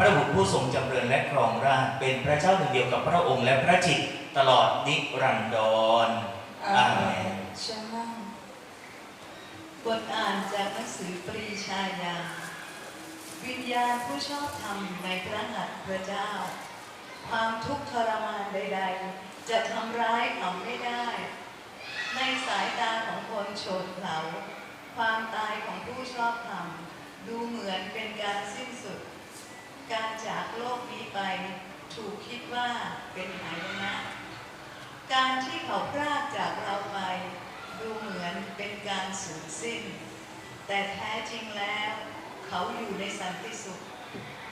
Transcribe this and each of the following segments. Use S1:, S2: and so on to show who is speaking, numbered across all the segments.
S1: พระบุตรผู้ทรงจำเริญและครองราชย์เป็นพระเจ้าหนึ่งเดียวกับพระองค์และพระจิตรตลอดนิรันดรอาเมน
S2: เชิญนั่ง
S3: บทอ่านจากหนังสือปรีชาญาวิญญาณผู้ชอบธรรมในพระหัตถ์พระเจ้า ความทุกข์ทรมานใด ๆ จะทำร้ายเขาไม่ได้ ในสายตาของคนโฉดเผาความตายของผู้ชอบธรรมดูเหมือนเป็นการสิ้นสุด การจากโลกนี้ไปถูกคิดว่าเป็นหายนะ การที่เขาพรากจากเราไปดูเหมือนเป็นการสูญสิ้น แต่แท้จริงแล้ว เขาอยู่ในสันติสุข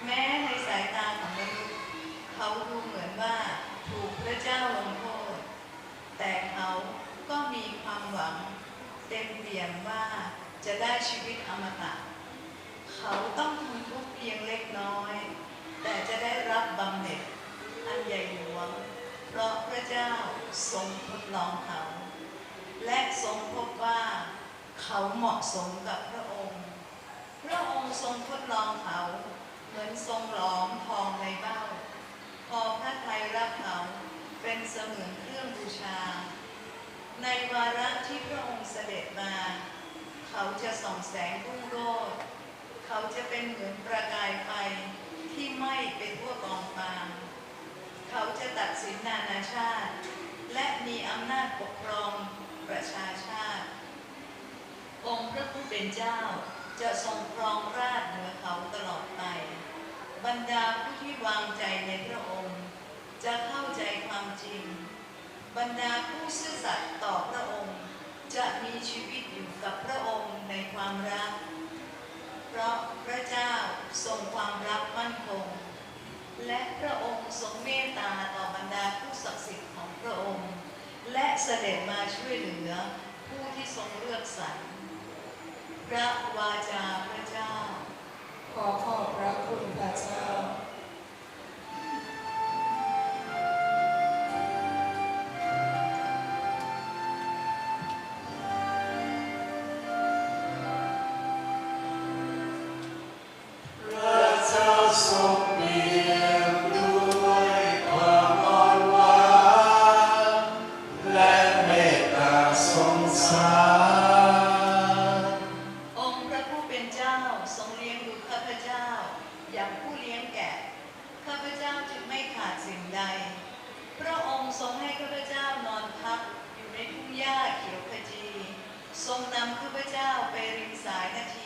S3: แม้ในสายตาของมนุษย์เขาดูเหมือนว่าถูกพระเจ้าลงโทษ แต่เขาก็มีความหวังเต็มเปี่ยมว่าจะได้ชีวิตอมตะ เขาต้องทนทุกข์เพียงเล็กน้อย แต่จะได้รับบำเหน็จอันใหญ่หลวง เพราะพระเจ้าทรงทดลองเขา และทรงพบว่าเขาเหมาะสมกับพระองค์ พระองค์ทรงทดลองเขา เหมือนทรงหลอมทองในเบ้า พอพระทัยรับเขาเป็นเสมือนเครื่องบูชา ในวาระที่พระองค์เสด็จมา เขาจะส่องแสงรุ่งโรจน์ เขาจะเป็นเหมือนประกายไฟที่ไหม้ไปทั่วกองฟางเขาจะตัดสินนานาชาติ และมีอำนาจปกครองประชาชาติ องค์พระผู้เป็นเจ้าจะทรงครองราชเหนือเขาตลอดไป บรรดาผู้ที่วางใจในพระองค์ จะเข้าใจความจริง บรรดาผู้ซื่อสัตย์ต่อพระองค์ จะมีชีวิตอยู่กับพระองค์ในความรัก เพราะพระเจ้าทรงความรักมั่นคง และพระองค์ทรงเมตตาต่อบรรดาผู้ศักดิ์สิทธิ์ของพระองค์ และเสด็จมาช่วยเหลือผู้ที่ทรงเลือกสรรพระวาจาพระเจ้า
S2: ขอขอบพระคุณพระเจ้า
S4: ทรงเปี่ยมด้วยความอ่อนหวานและเมตตาสง
S3: พระผู้เป็นเจ้าทรงเลี้ยงดูข้าพเจ้าอย่างผู้เลี้ยงแกะข้าพเจ้าจึงไม่ขาดสิ่งใดพระองค์ทรงให้ข้าพเจ้านอนพักอยู่ในทุ่งหญ้าเขียวขจีทรงนำข้าพเจ้าไปริมสายนาที